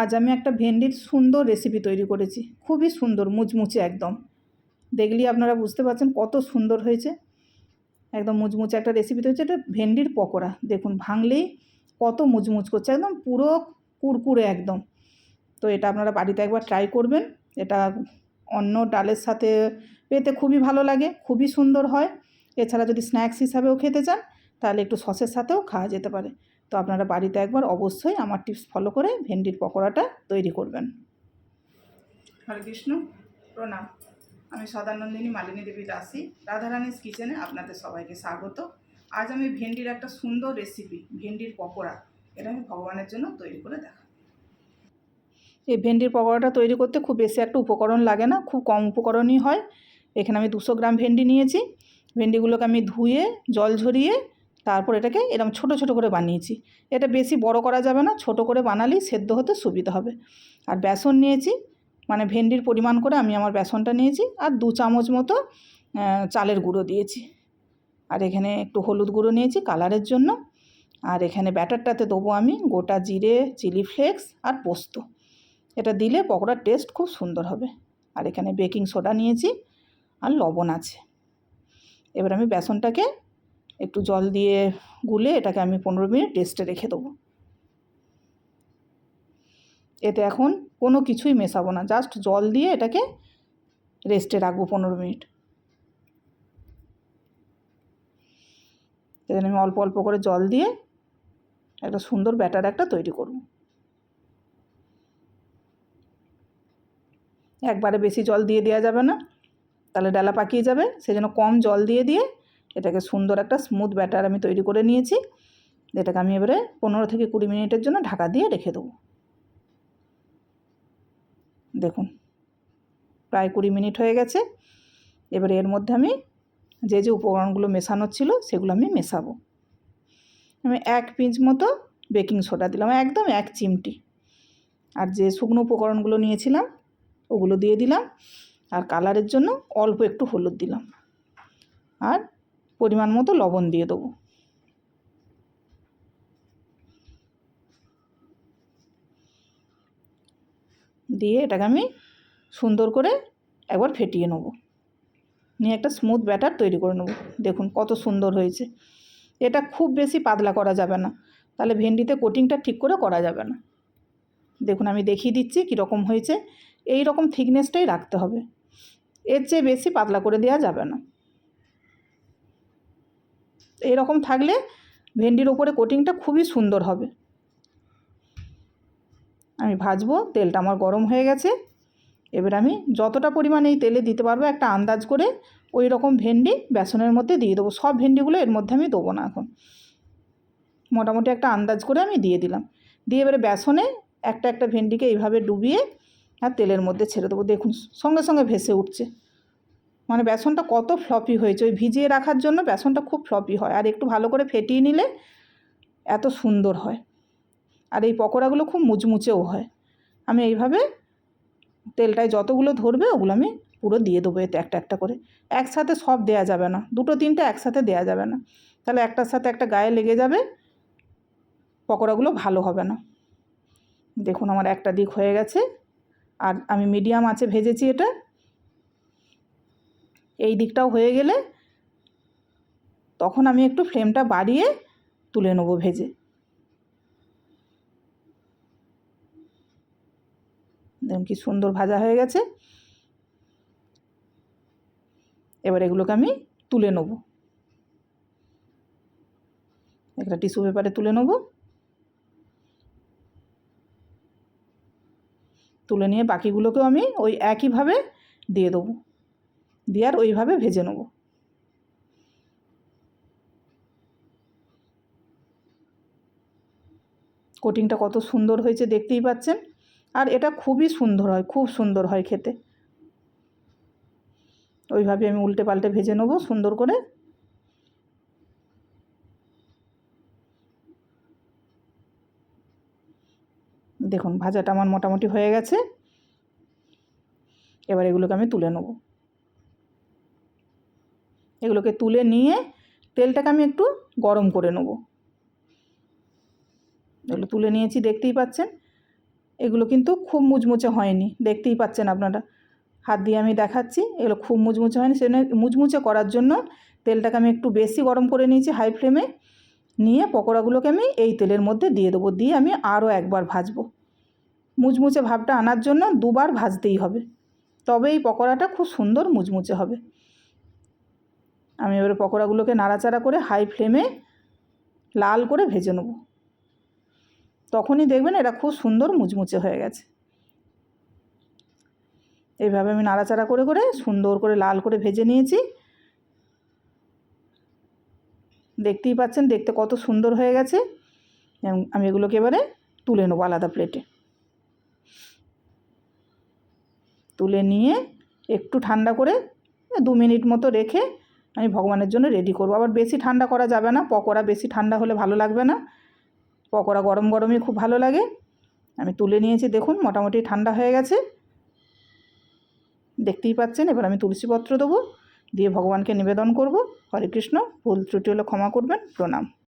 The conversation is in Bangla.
আজ আমি একটা ভেন্ডির সুন্দর রেসিপি তৈরি করেছি। খুবই সুন্দর, মুচমুচে একদম। দেখলি আপনারা বুঝতে পারছেন কত সুন্দর হয়েছে। একদম মুচমুচে একটা রেসিপি তৈরি এটা ভেন্ডির পকোড়া। দেখুন, ভাঙলেই কত মুচমুচ করছে, একদম পুরো কুরকুরে একদম। তো এটা আপনারা বাড়িতে একবার ট্রাই করবেন। এটা অন্য ডালের সাথে পেতে খুবই ভালো লাগে, খুবই সুন্দর হয়। এছাড়া যদি স্ন্যাক্স হিসাবেও খেতে চান, তাহলে একটু সসের সাথেও খাওয়া যেতে পারে। তো আপনারা বাড়িতে একবার অবশ্যই আমার টিপস ফলো করে ভেন্ডির পকোড়াটা তৈরি করবেন। হরে কৃষ্ণ, প্রণাম। আমি সদানন্দিনী মালিনী দেবী দাসী, রাধারানীস কিচেনে আপনাদের সবাইকে স্বাগত। আজ আমি ভেন্ডির একটা সুন্দর রেসিপি ভেন্ডির পকোড়া, এটা আমি ভগবানের জন্য তৈরি করে দেখাবো। এই ভেন্ডির পকোড়াটা তৈরি করতে খুব বেশি একটা উপকরণ লাগে না, খুব কম উপকরণই হয়। এখানে আমি দুশো গ্রাম ভেন্ডি নিয়েছি। ভেন্ডিগুলোকে আমি ধুয়ে, জল ঝরিয়ে তারপর এটাকে এরকম ছোট ছোট করে বানিয়েছি। এটা বেশি বড় করা যাবে না, ছোট করে বানালেই সেদ্ধ হতে সুবিধা হবে। আর বেসন নিয়েছি মানে ভেন্ডির পরিমাণ করে আমি আমার বেসনটা নিয়েছি আর দু চামচ মতো চালের গুঁড়ো দিয়েছি। আর এখানে একটু হলুদ গুঁড়ো নিয়েছি কালারের জন্য। আর এখানে ব্যাটারটাতে দেবো আমি গোটা জিরে, চিলি ফ্লেক্স আর পোস্ত। এটা দিলে পকোড়ার টেস্ট খুব সুন্দর হবে। আর এখানে বেকিং সোডা নিয়েছি আর লবণ আছে। এবার আমি বেসনটাকে একটু জল দিয়ে গুলে এটাকে আমি পনেরো মিনিট রেস্টে রেখে দেবো। এতে এখন কোনো কিছুই মেশাবো না জাস্ট জল দিয়ে এটাকে রেস্টে রাখব পনেরো মিনিট। এখানে আমি অল্প অল্প করে জল দিয়ে একটা সুন্দর ব্যাটার একটা তৈরি করব। একবারে বেশি জল দিয়ে দেওয়া যাবে না, তাহলে ডালা পাকিয়ে যাবে, সেজন্য কম জল দিয়ে দিয়ে এটাকে সুন্দর একটা স্মুথ ব্যাটার আমি তৈরি করে নিয়েছি। এটাকে আমি এবারে পনেরো থেকে কুড়ি মিনিটের জন্য ঢাকা দিয়ে রেখে দেবো। দেখুন, প্রায় কুড়ি মিনিট হয়ে গেছে। এবারে এর মধ্যে আমি যে যে উপকরণগুলো মেশানোর ছিল সেগুলো আমি মেশাবো। আমি এক পিঞ্চ মতো বেকিং সোডা দিলাম, একদম এক চিমটি। আর যে শুকনো উপকরণগুলো নিয়েছিলাম, ওগুলো দিয়ে দিলাম। আর কালারের জন্য অল্প একটু হলুদ দিলাম। আর পরিমাণ মতো লবণ দিয়ে দেবো। দিয়ে এটাকে আমি সুন্দর করে একবার ফেটিয়ে নেব। নিয়ে একটা স্মুথ ব্যাটার তৈরি করে নেব। দেখুন কত সুন্দর হয়েছে। এটা খুব বেশি পাতলা করা যাবে না। তাহলে ভেন্ডিতে কোটিংটা ঠিক করে করা যাবে না। দেখুন আমি দেখিয়ে দিচ্ছি কীরকম হয়েছে। এই রকম থিকনেসটাই রাখতে হবে। এর চেয়ে বেশি পাতলা করে দেওয়া যাবে না। এরকম থাকলে ভেন্ডির ওপরে কোটিংটা খুবই সুন্দর হবে। আমি ভাজবো, তেলটা আমার গরম হয়ে গেছে। এবার আমি যতটা পরিমাণে এই তেলে দিতে পারব একটা আন্দাজ করে ওই রকম ভেন্ডি বেসনের মধ্যে দিয়ে দেবো। সব ভেন্ডিগুলো এর মধ্যে আমি দেবো না এখন। মোটামুটি একটা আন্দাজ করে আমি দিয়ে দিলাম। দিয়ে এবারে বেসনে একটা একটা ভেন্ডিকে এইভাবে ডুবিয়ে আর তেলের মধ্যে ছেড়ে দেবো। দেখুন, সঙ্গে সঙ্গে ভেসে উঠছে। মানে বেসনটা কত ফ্লপি হয়েছে, ওই ভিজিয়ে রাখার জন্য বেসনটা খুব ফ্লপি হয়। আর একটু ভালো করে ফেটিয়ে নিলে এত সুন্দর হয়। আর এই পকোড়াগুলো খুব মুচমুচেও হয়। আমি এইভাবে তেলটায় যতগুলো ধরবে ওগুলো আমি পুরো দিয়ে দেবো এতে একটা একটা করে। একসাথে সব দেয়া যাবে না। দুটো তিনটে একসাথে দেয়া যাবে না। তাহলে একটার সাথে একটা গায়ে লেগে যাবে, পকোড়াগুলো ভালো হবে না। দেখুন আমার একটা দিক হয়ে গেছে। আর আমি মিডিয়াম আছে ভেজেছি এটা। এই দিকটাও হয়ে গেলে তখন আমি একটু ফ্লেমটা বাড়িয়ে তুলে নেব ভেজে। দেখুন কি সুন্দর ভাজা হয়ে গেছে। এবার এগুলোকে আমি তুলে নেব। একটা টিস্যু পেপারে তুলে নেব। তুলে নিয়ে বাকিগুলোকেও আমি ওই একইভাবে দিয়ে দেবো। দিয়ে আর ওইভাবে ভেজে নেব। কোটিংটা কত সুন্দর হয়েছে দেখতেই পাচ্ছেন। আর এটা খুবই সুন্দর হয়, খুব সুন্দর হয় খেতে। ওইভাবে আমি উল্টে পাল্টে ভেজে নেব, সুন্দর করে। দেখুন, ভাজাটা আমার মোটামুটি হয়ে গেছে। এবার এগুলোকে আমি তুলে নেব। এগুলোকে তুলে নিয়ে তেলটাকে আমি একটু গরম করে নেব। এগুলো তুলে নিয়েছি, দেখতেই পাচ্ছেন। এগুলো কিন্তু খুব মুচমুচে হয়নি, দেখতেই পাচ্ছেন আপনারা। হাত দিয়ে আমি দেখাচ্ছি, এগুলো খুব মুচমুচে হয়নি। সেজন্য মুচমুচে করার জন্য তেলটাকে আমি একটু বেশি গরম করে নিয়েছি হাই ফ্লেমে। নিয়ে পকোড়াগুলোকে আমি এই তেলের মধ্যে দিয়ে দেবো, দিয়ে আমি আরও একবার ভাজবো। মুচমুচে ভাবটা আনার জন্য দুবার ভাজতেই হবে। তবে এই পকোড়াটা খুব সুন্দর মুচমুচে হবে। আমি এবারে পকোড়াগুলোকে নাড়াচাড়া করে হাই ফ্লেমে লাল করে ভেজে নেব। তখনই দেখবেন এটা খুব সুন্দর মুচমুচে হয়ে গেছে। এইভাবে আমি নাড়াচাড়া করে করে সুন্দর করে লাল করে ভেজে নিয়েছি। দেখতেই পাচ্ছেন, দেখতে কত সুন্দর হয়ে গেছে। আমি এগুলোকে এবারে তুলে নেব আলাদা প্লেটে তুলে নিয়ে একটু ঠান্ডা করে দু মিনিট মতো রেখে আমি ভগবানের জন্য রেডি করব। আবার বেশি ঠান্ডা করা যাবে না, পকোড়া বেশি ঠান্ডা হলে ভালো লাগবে না। পকোড়া গরম গরমই খুব ভালো লাগে। আমি তুলে নিয়েছি, দেখুন, মোটামুটি ঠান্ডা হয়ে গেছে। দেখতেই পাচ্ছেন, এবার আমি তুলসীপত্র দেবো, দিয়ে ভগবানকে নিবেদন করব। হরে কৃষ্ণ, ভুল ত্রুটি হলে ক্ষমা করবেন, প্রণাম।